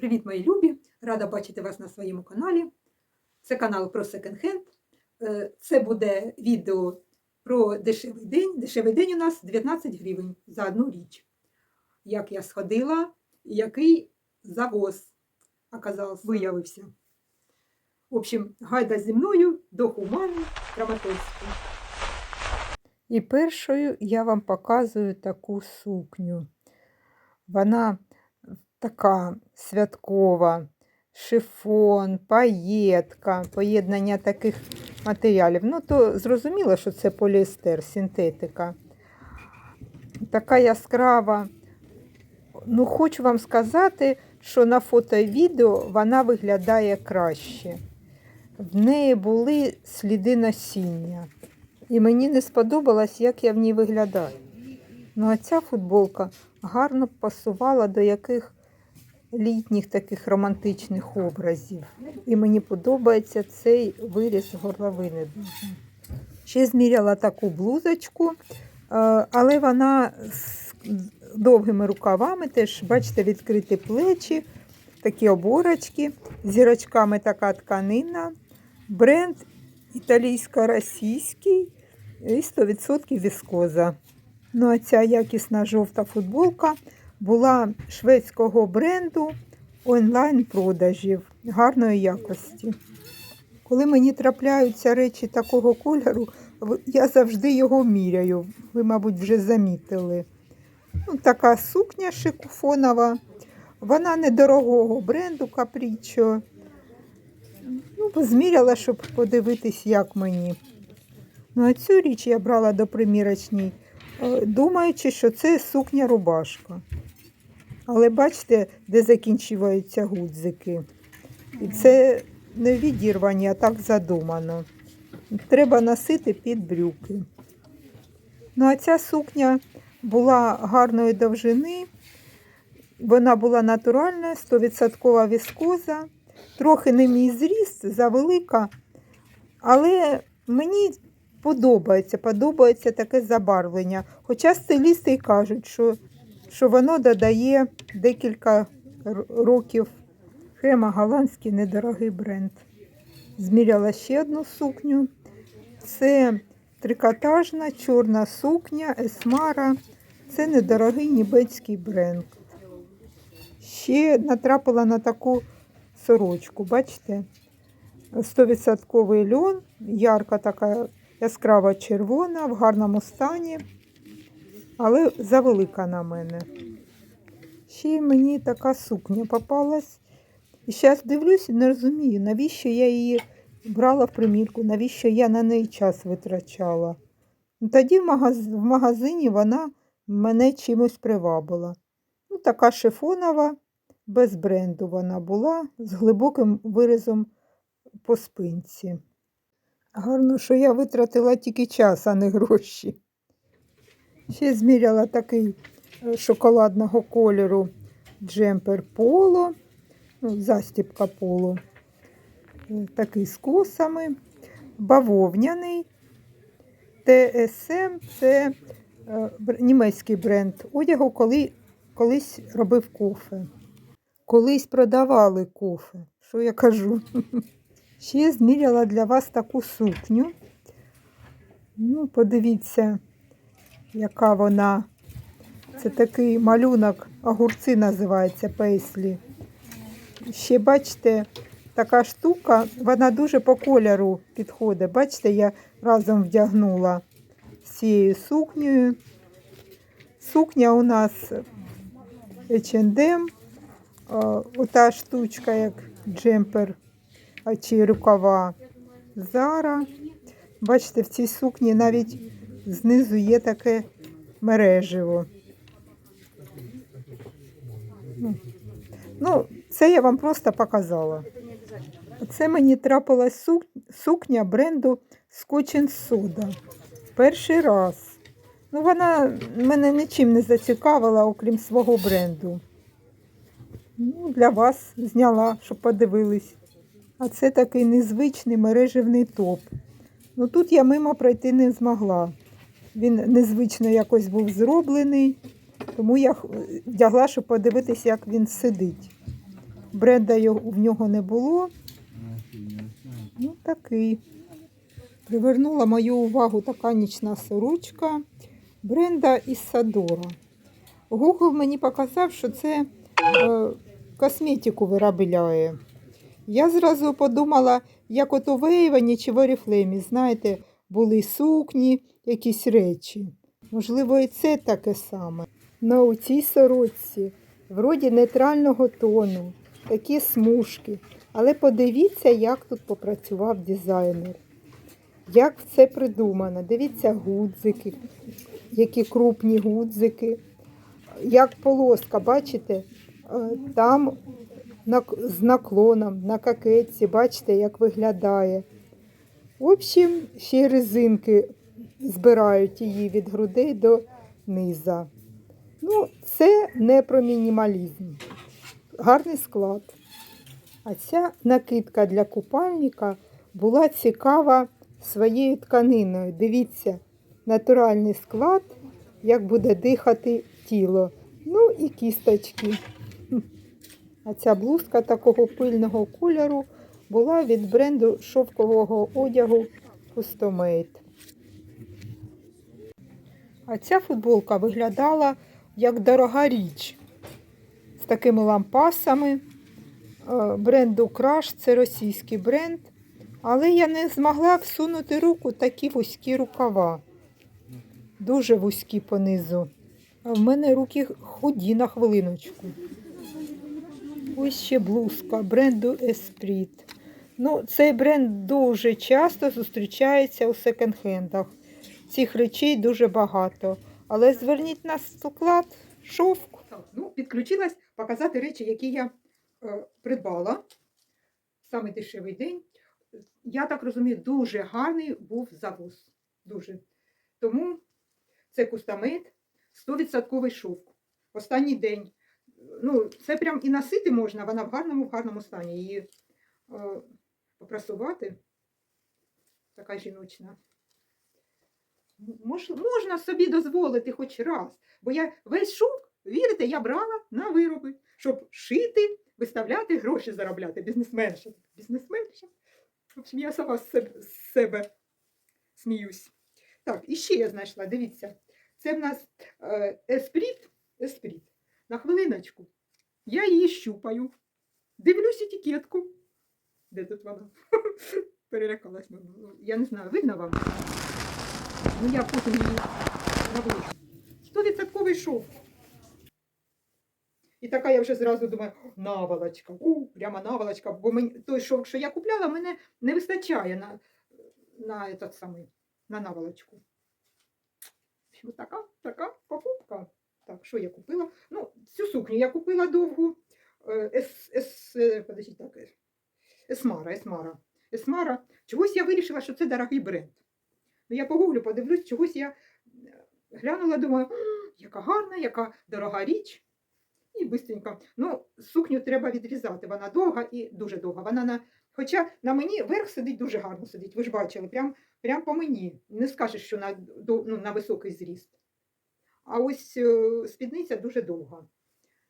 Привіт, мої любі! Рада бачити вас на своєму каналі. Це канал про секонд-хенд. Це буде відео про дешевий день. Дешевий день у нас 19 гривень за одну річ. Як я сходила, який завоз оказався, виявився. В общем, гайда зі мною до Хумани Краматорську. І першою я вам показую таку сукню. Вона така святкова, шифон, паєтка, поєднання таких матеріалів. Ну, то зрозуміло, що це поліестер, синтетика. Така яскрава. Ну, хочу вам сказати, що на фото і відео вона виглядає краще. В неї були сліди насіння. І мені не сподобалось, як я в ній виглядаю. Ну, а ця футболка гарно пасувала до яких літніх таких романтичних образів. І мені подобається цей виріз горловини дуже. Ще зміряла таку блузочку, е, але вона з довгими рукавами, теж, бачите, відкриті плечі, такі оборочки, зірочками така тканина, бренд італійсько-російський і 100% віскоза. Ну, а ця якісна жовта футболка була шведського бренду онлайн-продажів гарної якості. Коли мені трапляються речі такого кольору, я завжди його міряю. Ви, мабуть, вже замітили. Ну, така сукня шикуфонова. Вона недорогого бренду Capriccio. Ну, позміряла, щоб подивитись, як мені. Ну, а цю річ я брала до примірочній, е, думаючи, що це сукня рубашка. Але бачите, де закінчуються гудзики. І це не відірвані, а так задумано. Треба носити під брюки. Ну, а ця сукня була гарної довжини. Вона була натуральна, 100% віскоза. Трохи не мій зріст, завелика. Але мені подобається, подобається таке забарвлення. Хоча стилісти й кажуть, що, що воно додає декілька років. Хема голландський недорогий бренд. Зміряла ще одну сукню. Це трикотажна чорна сукня Есмара. Це недорогий німецький бренд. Ще натрапила на таку сорочку, бачите? 100% льон, ярка така яскрава червона, в гарному стані, але завелика на мене. Ще й мені така сукня попалась. І зараз дивлюсь і не розумію, навіщо я її брала в примірку, навіщо я на неї час витрачала. Ну, Тоді в, магаз... в магазині вона мене чимось привабила. Ну, така шифонова, без бренду вона була, з глибоким вирізом по спинці. Гарно, що я витратила тільки час, а не гроші. Ще зміряла такий е, шоколадного кольору джемпер поло, ну, застіпка поло, Е, такий з косами, бавовняний. ТСМ це е, німецький бренд одягу, коли колись робив кофе. Колись продавали кофе. Що я кажу? Ще зміряла для вас таку сукню. Ну, подивіться, яка вона. Це такий малюнок, огурці називається пейслі. Ще бачите, така штука, вона дуже по кольору підходить. Бачите, я разом вдягнула цією сукнею. Сукня у нас H&M, ота штучка, як джемпер чи рукава Зара. Бачите, в цій сукні навіть знизу є таке мереживо. Ну, це я вам просто показала. Це мені трапилась сукня бренду Scotch Soda. Перший раз. Ну, вона мене нічим не зацікавила, окрім свого бренду. Ну, для вас зняла, щоб подивились. А це такий незвичний мережевний топ. Ну тут я мимо пройти не змогла. Він незвично якось був зроблений, тому я вдягла, щоб подивитися, як він сидить. бренда в нього не було. Ну, такий. Привернула мою увагу така нічна сорочка бренда із Садора. Google мені показав, що це е, косметику виробляє. Я зразу подумала, як от у Вейвані чи в Оріфлемі, знаєте, були сукні, якісь речі. Можливо, і це таке саме. На у цій сорочці, вроді нейтрального тону, такі смужки. Але подивіться, як тут попрацював дизайнер. Як все придумано. Дивіться гудзики, які крупні гудзики. Як полоска, бачите, Е, там з наклоном на кокетці, бачите, як виглядає. В общем, ще й резинки збирають її від грудей до низа. Ну, це не про мінімалізм. Гарний склад. А ця накидка для купальника була цікава своєю тканиною. Дивіться, натуральний склад, як буде дихати тіло. Ну і кісточки. А ця блузка такого пильного кольору була від бренду шовкового одягу Customate. А ця футболка виглядала як дорога річ з такими лампасами е, бренду Crush, це російський бренд. Але я не змогла всунути руку такі вузькі рукава. Дуже вузькі понизу. А в мене руки худі на хвилиночку. Ось ще блузка бренду Esprit. Ну, цей бренд дуже часто зустрічається у секонд-хендах. Цих речей дуже багато. Але зверніть на склад шовк. Ну, підключилась показати речі, які я е, придбала в самий дешевий день. Я так розумію, дуже гарний був завоз. Дуже. Тому це кустамет, 100% шовк. Останній день. Ну, це прям і носити можна, вона в гарному, в гарному стані. Її е, попрасувати. Така жіночна. Мож, можна собі дозволити хоч раз. Бо я весь шовк, вірите, я брала на вироби, щоб шити, виставляти, гроші заробляти. Бізнесменша. Бізнесменша. В общем, я сама з себе, з себе сміюсь. Так, і ще я знайшла, дивіться. Це в нас е, еспріт, еспріт. На хвилиночку. Я її щупаю. Дивлюсь етикетку. Де тут вона? Перелякалась. Я не знаю, видно вам? Ну я потім її наводжу. Стовідсотковий шов. І така я вже зразу думаю, наволочка, у, прямо наволочка, бо мені той шовк, що я купляла, мене не вистачає на, на, этот самий, на наволочку. Ось така, така покупка. Так, що я купила? Ну, цю сукню я купила довгу. Е, е, Есмара, Есмара. Есмара. Чогось я вирішила, що це дорогий бренд. Ну, я погуглю, подивлюсь, чогось я е, глянула, думаю, яка гарна, яка дорога річ. І бистренько. Ну, сукню треба відрізати. Вона довга і дуже довга. Вона на... Хоча на мені верх сидить дуже гарно сидить. Ви ж бачили, прям, прям по мені. Не скажеш, що на, ну, на високий зріст. А ось е, спідниця дуже довга.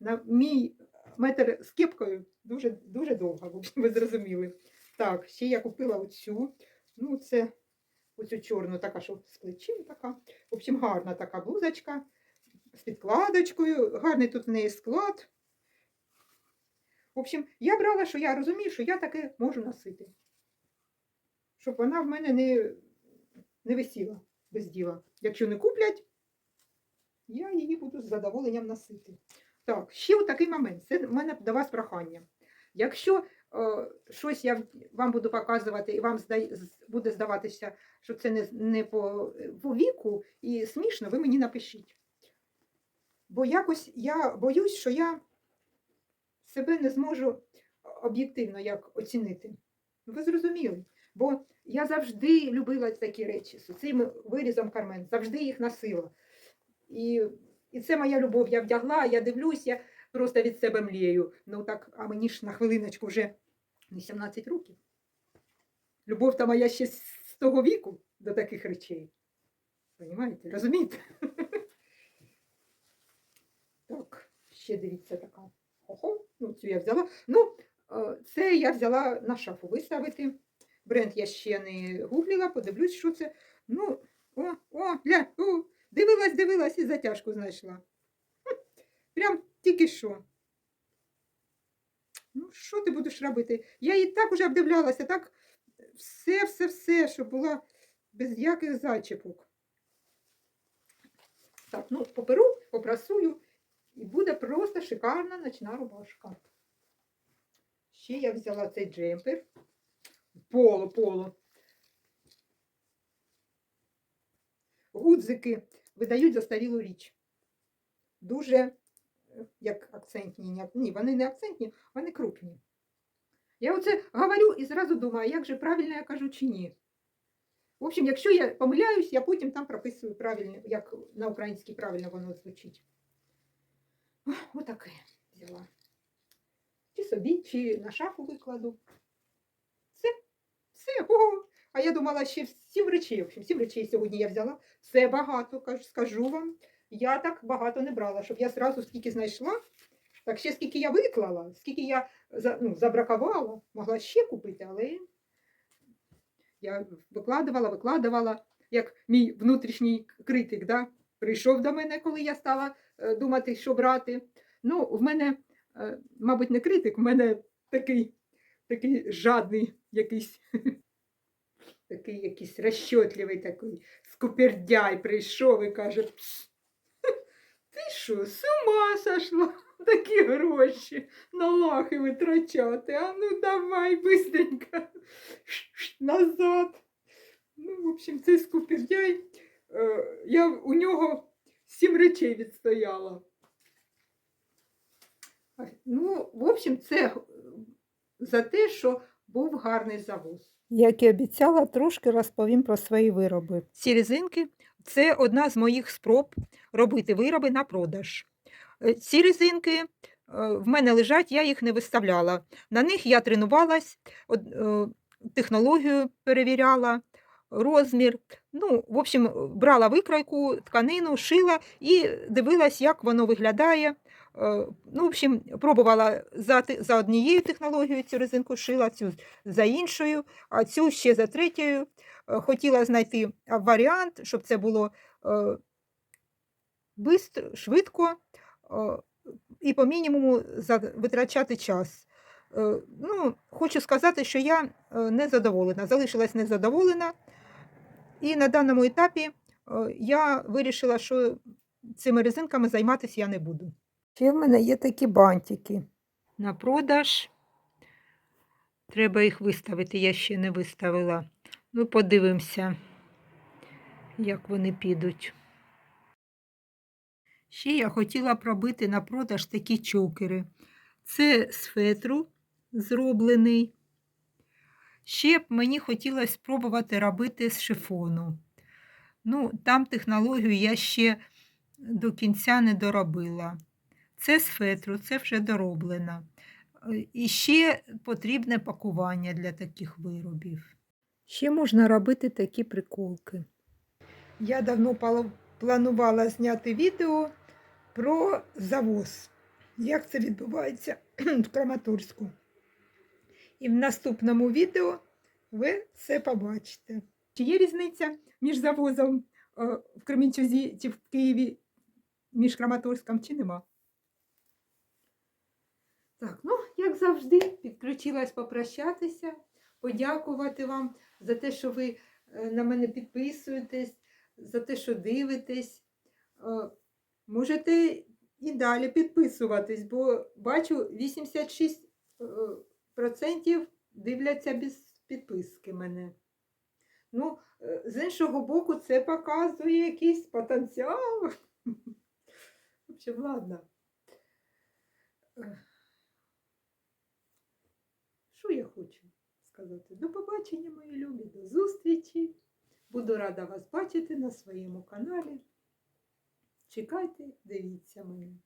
На мій метр з кепкою дуже, дуже довга, ви зрозуміли. Так, ще я купила оцю. Ну, це оцю чорну, така, що з плечим така. В общем, гарна така блузочка з підкладочкою, гарний тут в неї склад. В общем, я брала, що я розумію, що я таке можу носити. Щоб вона в мене не, не висіла без діла. Якщо не куплять, я її буду з задоволенням носити. Так, ще такий момент. Це в мене до вас прохання. Якщо щось я вам буду показувати, і вам буде здаватися, що це не, не по, по віку і смішно, ви мені напишіть. Бо якось я боюсь, що я себе не зможу об'єктивно як оцінити. Ви зрозуміли? Бо я завжди любила такі речі з цим вирізом кармен, завжди їх носила. І, і це моя любов. Я вдягла, я дивлюсь, я просто від себе млію. Ну так, а мені ж на хвилиночку вже не 17 років. Любов та моя ще з того віку до таких речей. Понімаєте? Розумієте? Так, ще дивіться така. Ого, Ну, цю я взяла. Ну, е, це я взяла на шафу виставити. Бренд я ще не гуглила, подивлюсь, що це. Ну, о, о, гля, о, дивилась, дивилась і затяжку знайшла. Прям тільки що. Ну, що ти будеш робити? Я і так уже обдивлялася, так все, все, все, щоб була без яких зачіпок. Так, ну, поперу, попрасую, і буде просто шикарна ночна рубашка. Ще я взяла цей джемпер. Поло, поло. Гудзики видають застарілу річ. Дуже, як акцентні, ні, вони не акцентні, вони крупні. Я оце говорю і зразу думаю, як же правильно я кажу чи ні. В общем, якщо я помиляюсь, я потім там прописую правильно, як на українській правильно воно звучить. Отаке взяла. Чи собі, чи на шафу викладу. Все, все. Ого. А я думала, ще сім речей. В общем, сім речей сьогодні я взяла. Це багато, скажу вам. Я так багато не брала, щоб я зразу скільки знайшла. Так ще скільки я виклала, скільки я ну, забракувала, могла ще купити, але я викладувала, викладувала, як мій внутрішній критик, да? прийшов до мене, коли я стала е, думати, що брати. Ну, в мене, е, мабуть, не критик, в мене такий, такий жадний якийсь, такий якийсь розчотливий такий скупердяй прийшов і каже, «Пс, ти що, з ума сошла? Такі гроші на лахи витрачати. А ну давай быстренько назад. Ну, в общем, цей скупердяй, я у нього сім речей відстояла. Ну, в общем, це е, за те, що був гарний завоз. Як і обіцяла, трошки розповім про свої вироби. Ці резинки це одна з моїх спроб робити вироби на продаж. Е, Ці резинки е, в мене лежать, я їх не виставляла. На них я тренувалась, е, технологію перевіряла, розмір. Ну, в общем, брала викрайку, тканину, шила і дивилась, як воно виглядає. Е, Ну, в общем, пробувала за, за однією технологією цю резинку шила, цю за іншою, а цю ще за третьою. Е, Хотіла знайти варіант, щоб це було е, бистро, швидко і по мінімуму витрачати час. Ну, хочу сказати, що я не задоволена, залишилась незадоволена. І на даному етапі я вирішила, що цими резинками займатися я не буду. Ще в мене є такі бантики. На продаж. Треба їх виставити, я ще не виставила. Ну, подивимося, як вони підуть. Ще я хотіла пробити на продаж такі чокери. Це з фетру зроблений. Ще б мені хотілося спробувати робити з шифону. Ну, там технологію я ще до кінця не доробила. Це з фетру, це вже дороблено. Е, І ще потрібне пакування для таких виробів. Ще можна робити такі приколки. Я давно планувала зняти відео про завоз, як це відбувається в Краматорську. І в наступному відео ви це побачите. Чи є різниця між завозом е, в Кременчузі чи в Києві між Краматорськом, чи нема? Так, ну, як завжди, підключилась попрощатися, подякувати вам за те, що ви е, на мене підписуєтесь, за те, що дивитесь. Е, Можете і далі підписуватись, бо бачу 86% е, дивляться без підписки мене. Ну, з іншого боку, це показує якийсь потенціал. В общем, ладно. Що я хочу сказати? До побачення, мої любі, до зустрічі. Буду рада вас бачити на своєму каналі. Чекайте, дивіться мене.